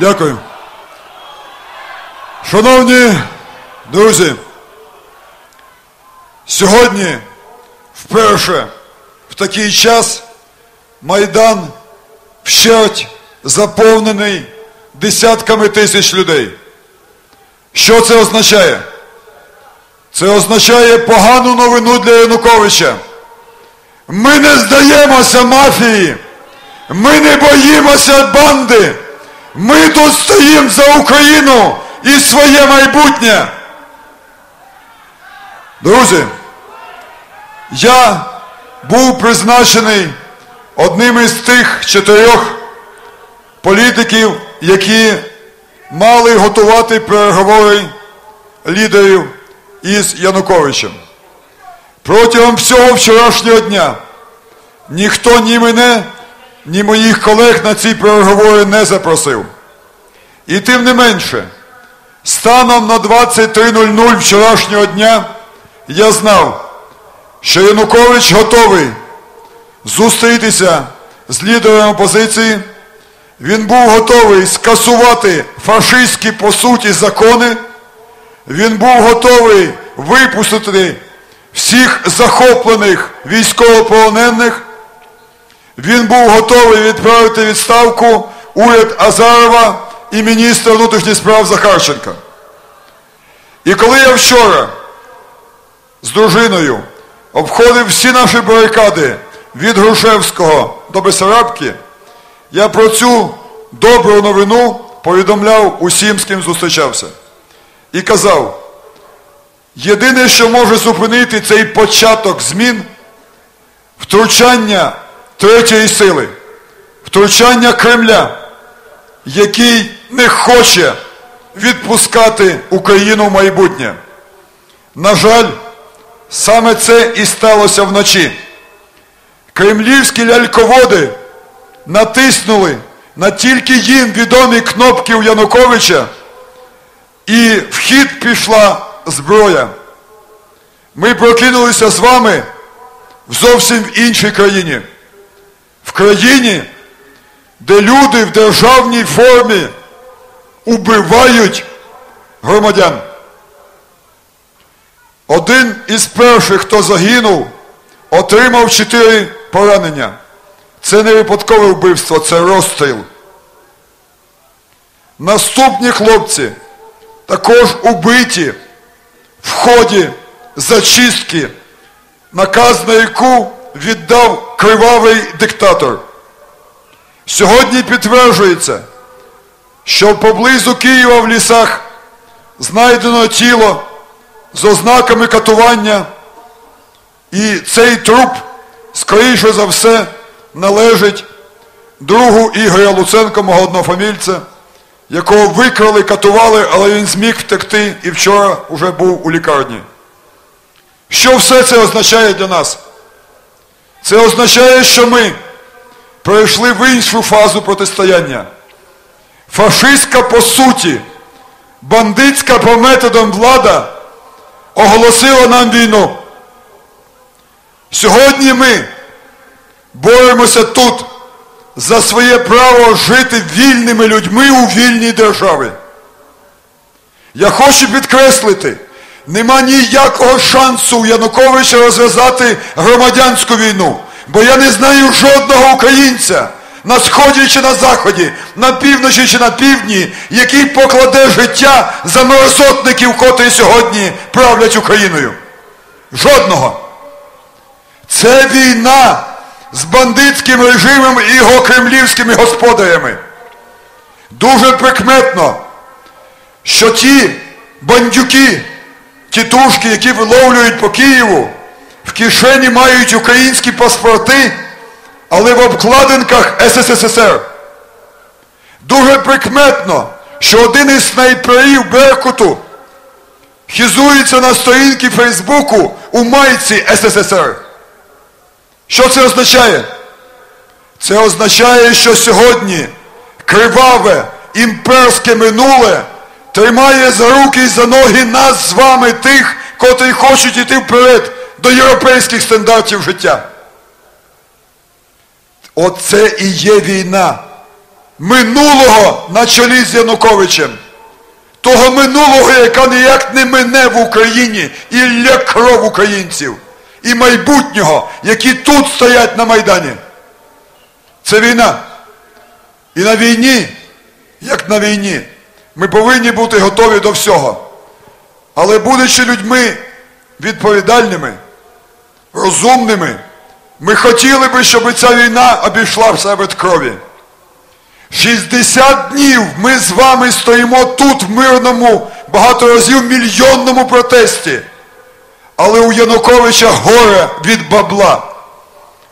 Дякую. Шановні друзі, сьогодні вперше в такий час Майдан вщерть заповнений десятками тисяч людей. Що це означає? Це означає погану новину для Януковича. Ми не здаємося мафії. Ми не боїмося банди. Ми тут стоїмо за Україну і своє майбутнє. Друзі, я був призначений одним із тих чотирьох політиків, які мали готувати переговори лідерів із Януковичем. Протягом всього вчорашнього дня ніхто ні мене, ні моїх колег на ці переговори не запросив. І тим не менше, станом на 23.00 вчорашнього дня я знав, що Янукович готовий зустрітися з лідером опозиції. Він був готовий скасувати фашистські по суті закони. Він був готовий випустити всіх захоплених військовополонених. Він був готовий відправити відставку уряд Азарова і міністра внутрішніх справ Захарченка. І коли я вчора з дружиною обходив всі наші барикади від Грушевського до Бесарабки, я про цю добру новину повідомляв усім, з ким зустрічався. І казав, єдине, що може зупинити цей початок змін, втручання третьої сили, втручання Кремля, який не хоче відпускати Україну в майбутнє. На жаль, саме це і сталося вночі. Кремлівські ляльководи натиснули на тільки їм відомі кнопки у Януковича, і в хід пішла зброя. Ми прокинулися з вами в зовсім іншій країні. Країні, де люди в державній формі убивають громадян. Один із перших, хто загинув, отримав чотири поранення. Це не випадкове вбивство, це розстріл. Наступні хлопці також убиті в ході зачистки, наказ на яку віддав кривавий диктатор. Сьогодні підтверджується, що поблизу Києва в лісах знайдено тіло з ознаками катування, і цей труп, скоріше за все, належить другу Ігоря Луценко, мого однофамільця, якого викрали, катували, але він зміг втекти і вчора вже був у лікарні. Що все це означає для нас? Це означає, що ми перейшли в іншу фазу протистояння. Фашистська по суті, бандитська по методам влада оголосила нам війну. Сьогодні ми боремося тут за своє право жити вільними людьми у вільній державі. Я хочу підкреслити, нема ніякого шансу Януковича розв'язати громадянську війну, бо я не знаю жодного українця на сході чи на заході, на півночі чи на півдні, який покладе життя за мерзотників, котрі сьогодні правлять Україною. Жодного. Це війна з бандитським режимом і його кремлівськими господарями. Дуже прикметно, що ті бандюки, тітушки, які виловлюють по Києву, в кишені мають українські паспорти, але в обкладинках СССР. Дуже прикметно, що один із снайперів Беркуту хізується на сторінки Фейсбуку у майці СССР. Що це означає? Це означає, що сьогодні криваве імперське минуле тримає за руки і за ноги нас з вами, тих, котрі хочуть йти вперед до європейських стандартів життя. Оце і є війна. минулого на чолі з Януковичем. Того минулого, яка ніяк не мине в Україні і лє кров українців. І майбутнього, які тут стоять на Майдані. Це війна. І на війні, як на війні, ми повинні бути готові до всього. Але будучи людьми відповідальними, розумними, ми хотіли би, щоб ця війна обійшла в себе крові. 60 днів ми з вами стоїмо тут в мирному, багато разів мільйонному протесті. Але у Януковича горе від бабла.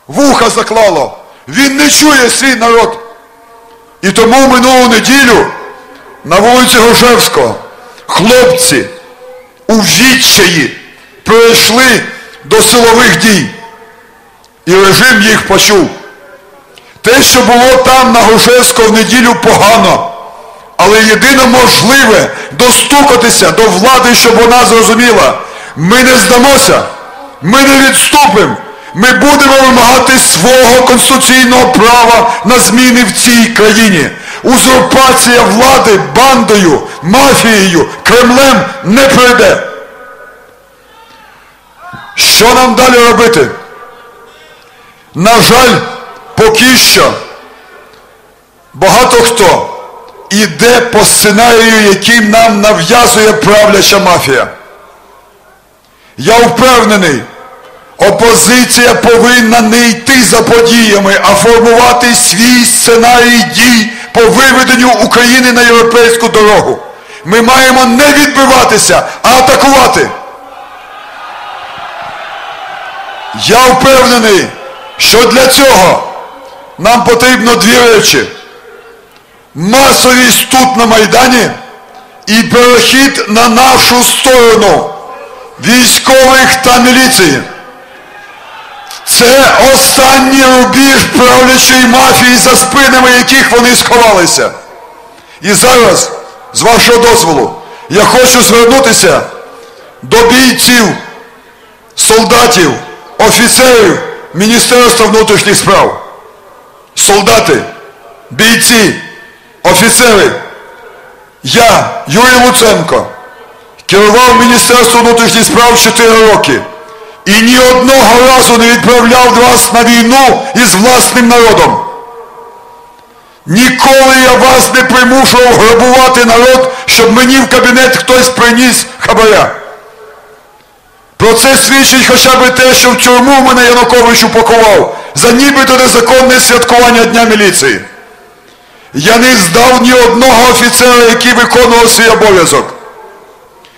Вуха заклало. Він не чує свій народ. І тому минулу неділю на вулиці Грушевського хлопці у відчаї перейшли до силових дій. І режим їх почув. Те, що було там на Грушевського в неділю погано, але єдине можливе достукатися до влади, щоб вона зрозуміла. Ми не здамося, ми не відступимо. Ми будемо вимагати свого конституційного права на зміни в цій країні. Узурпація влади бандою, мафією, Кремлем не пройде. Що нам далі робити? На жаль, поки що багато хто іде по сценарію, яким нам нав'язує правляча мафія. Я впевнений, опозиція повинна не йти за подіями, а формувати свій сценарій дій по виведенню України на європейську дорогу. Ми маємо не відбиватися, а атакувати. Я впевнений, що для цього нам потрібно дві речі. Масовість тут на Майдані і перехід на нашу сторону військових та міліції. Це останній рубіж правлячої мафії, за спинами яких вони сховалися. І зараз, з вашого дозволу, я хочу звернутися до бійців, солдатів, офіцерів Міністерства внутрішніх справ. Солдати, бійці, офіцери. Я, Юрій Луценко, керував Міністерством внутрішніх справ 4 роки і ні одного разу не відправляв вас на війну із власним народом. Ніколи я вас не примушував грабувати народ, щоб мені в кабінет хтось приніс хабаря. Про це свідчить хоча б те, що в тюрму мене Янукович упакував за нібито незаконне святкування Дня міліції. Я не здав ні одного офіцера, який виконував свій обов'язок.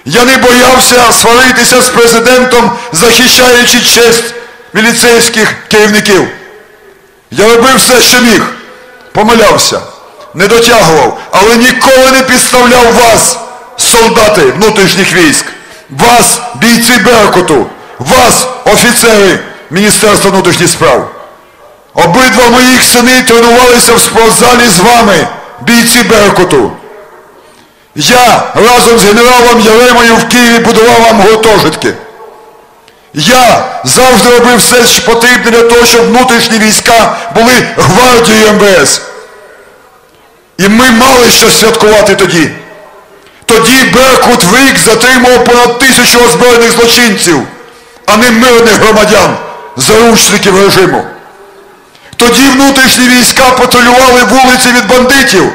Я не боявся сваритися з президентом, захищаючи честь міліцейських керівників. Я робив все, що міг. Помилявся, не дотягував, але ніколи не підставляв вас, солдати внутрішніх військ, вас, бійці Беркуту, вас, офіцери Міністерства внутрішніх справ. Обидва моїх сини тренувалися в спортзалі з вами, бійці Беркуту. Я разом з генералом Яремою в Києві будував вам гуртожитки. Я завжди робив все, що потрібно для того, щоб внутрішні війська були гвардією МВС. І ми мали що святкувати тоді. Тоді Беркут в затримував понад тисячу озброєних злочинців, а не мирних громадян, заручників режиму. Тоді внутрішні війська патрулювали вулиці від бандитів,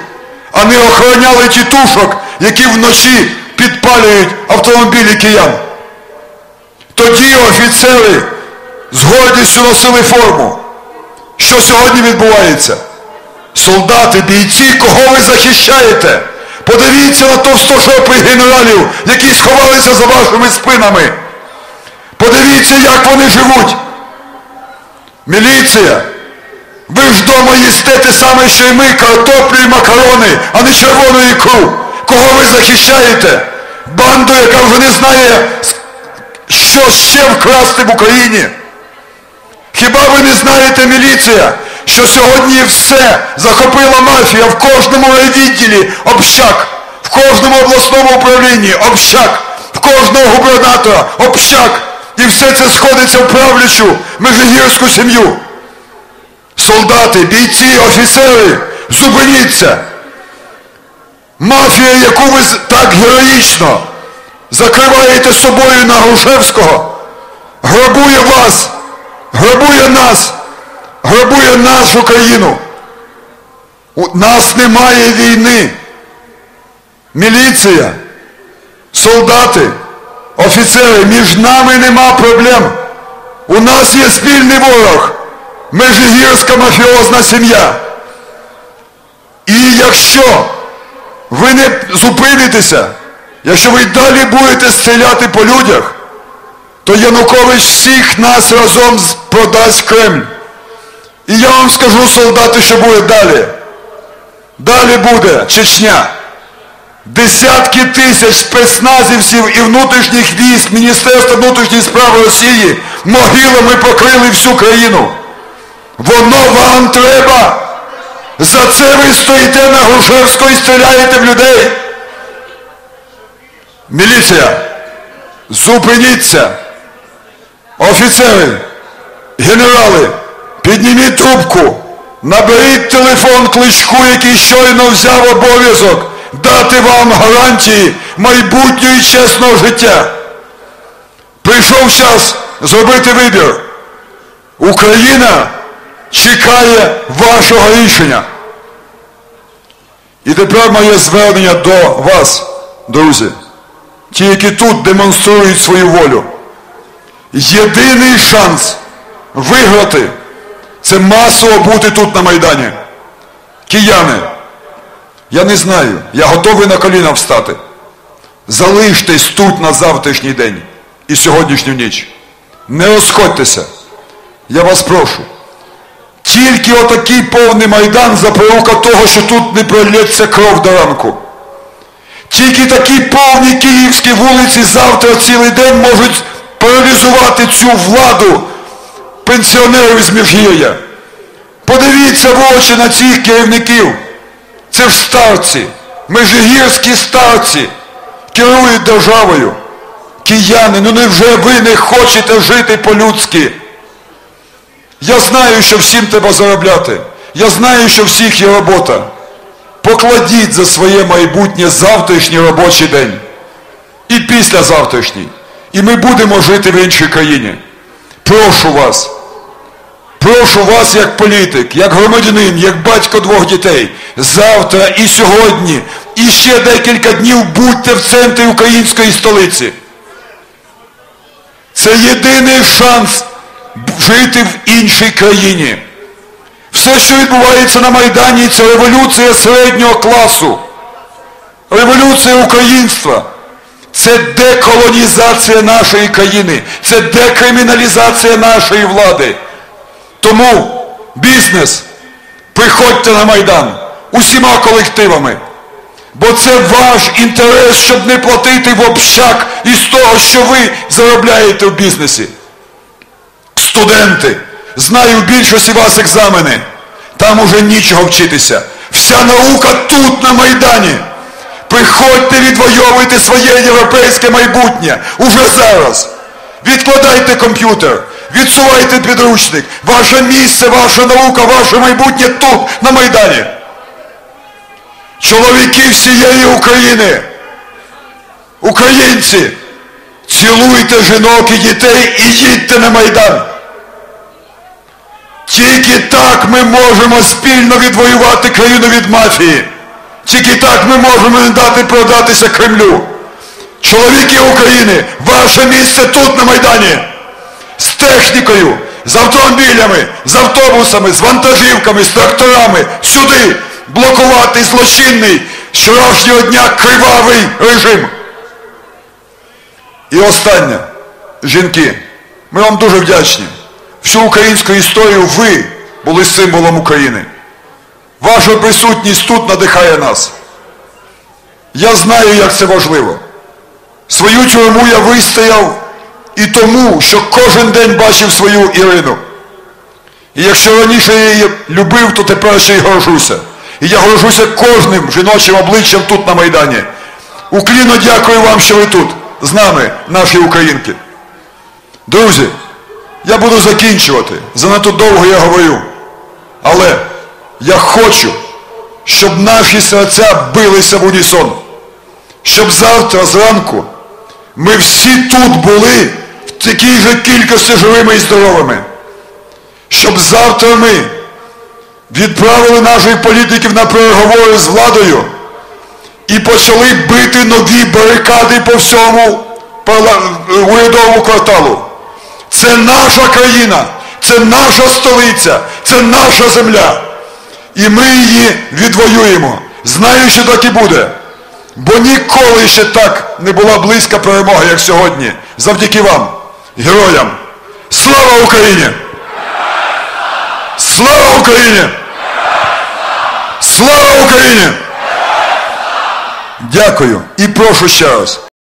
а не охороняли тітушок, які вночі підпалюють автомобілі киян. Тоді офіцери з гордістю носили форму. Що сьогодні відбувається? Солдати, бійці, кого ви захищаєте? Подивіться на товстошопих генералів, які сховалися за вашими спинами. Подивіться, як вони живуть. Міліція. Ви ж вдома їсте те саме, що й ми, картоплю і макарони, а не червону ікру. Кого ви захищаєте? Банду, яка вже не знає, що ще вкрасти в Україні. Хіба ви не знаєте, міліція, що сьогодні все захопила мафія в кожному відділі общак, в кожному обласному управлінні общак, в кожного губернатора общак. І все це сходиться в правлячу межигірську сім'ю. Солдати, бійці, офіцери, Зупиніться! Мафія, яку ви так героїчно закриваєте собою на Грушевського, грабує вас, грабує нас, грабує нашу країну. У нас немає війни. Міліція, солдати, офіцери, між нами нема проблем. У нас є спільний ворог, межигірська мафіозна сім'я. І якщо ви не зупинитеся, якщо ви далі будете стріляти по людях, то Янукович всіх нас разом продасть Кремль. І я вам скажу, солдати, що буде далі. Далі буде Чечня. Десятки тисяч спецназівців і внутрішніх військ Міністерства внутрішніх справ Росії могилами покрили всю країну. Воно вам треба. За це ви стоїте на Грушевського і стріляєте в людей. Міліція, зупиніться. Офіцери, генерали, підніміть трубку, наберіть телефон кличку, який щойно взяв обов'язок дати вам гарантії майбутнього і чесного життя. Прийшов час зробити вибір. Україна чекає вашого рішення. І тепер моє звернення до вас, друзі, ті, які тут демонструють свою волю. Єдиний шанс виграти це масово бути тут на Майдані. Кияни, я не знаю, я готовий на коліна встати. Залиштесь тут на завтрашній день і сьогоднішню ніч. Не розходьтеся. Я вас прошу. Тільки отакий повний майдан запорука того, що тут не пролється кров до ранку. Тільки такі повні київські вулиці завтра цілий день можуть паралізувати цю владу пенсіонерів з Міжгір'я. Подивіться в очі на цих керівників. Це ж старці, межигірські старці керують державою. Кияни, ну невже ви не хочете жити по-людськи? Я знаю, що всім треба заробляти. Я знаю, що всіх є робота. Покладіть за своє майбутнє завтрашній робочий день. І післязавтрашній. І ми будемо жити в іншій країні. Прошу вас. Прошу вас як політик, як громадянин, як батько двох дітей. Завтра і сьогодні, і ще декілька днів будьте в центрі української столиці. Це єдиний шанс жити в іншій країні. Все, що відбувається на Майдані, це революція середнього класу, революція українства. Це деколонізація нашої країни, це декриміналізація нашої влади. Тому бізнес, приходьте на Майдан усіма колективами. Бо це ваш інтерес, щоб не платити в общак із того, що ви заробляєте в бізнесі. Студенти, знаю в більшості вас екзамени. Там уже нічого вчитися. Вся наука тут, на Майдані. Приходьте, відвоювати своє європейське майбутнє уже зараз. Відкладайте комп'ютер, відсувайте підручник. Ваше місце, ваша наука, ваше майбутнє тут, на Майдані. Чоловіки всієї України, українці, цілуйте жінок і дітей і їдьте на Майдан. Тільки так ми можемо спільно відвоювати країну від мафії. Тільки так ми можемо не дати продатися Кремлю. Чоловіки України, ваше місце тут на Майдані. З технікою, з автомобілями, з автобусами, з вантажівками, з тракторами. Сюди блокувати злочинний вчорашнього дня кривавий режим. І останнє, жінки, ми вам дуже вдячні. Всю українську історію ви були символом України. Ваша присутність тут надихає нас. Я знаю, як це важливо. Свою тюрму я вистояв і тому, що кожен день бачив свою Ірину. І якщо раніше я її любив, то тепер ще й горжуся. І я горжуся кожним жіночим обличчям тут на Майдані. Уклінно дякую вам, що ви тут, з нами, наші українки. Друзі, я буду закінчувати. Занадто довго я говорю. Але я хочу, щоб наші серця билися в унісон. Щоб завтра зранку ми всі тут були в такій же кількості живими і здоровими. Щоб завтра ми відправили наших політиків на переговори з владою і почали бити нові барикади по всьому парла- урядовому кварталу. Це наша країна, це наша столиця, це наша земля. І ми її відвоюємо. Знаю, що так і буде. Бо ніколи ще так не була близька перемога, як сьогодні. Завдяки вам, героям. Слава Україні! Слава Україні! Слава Україні! Дякую і прошу ще раз.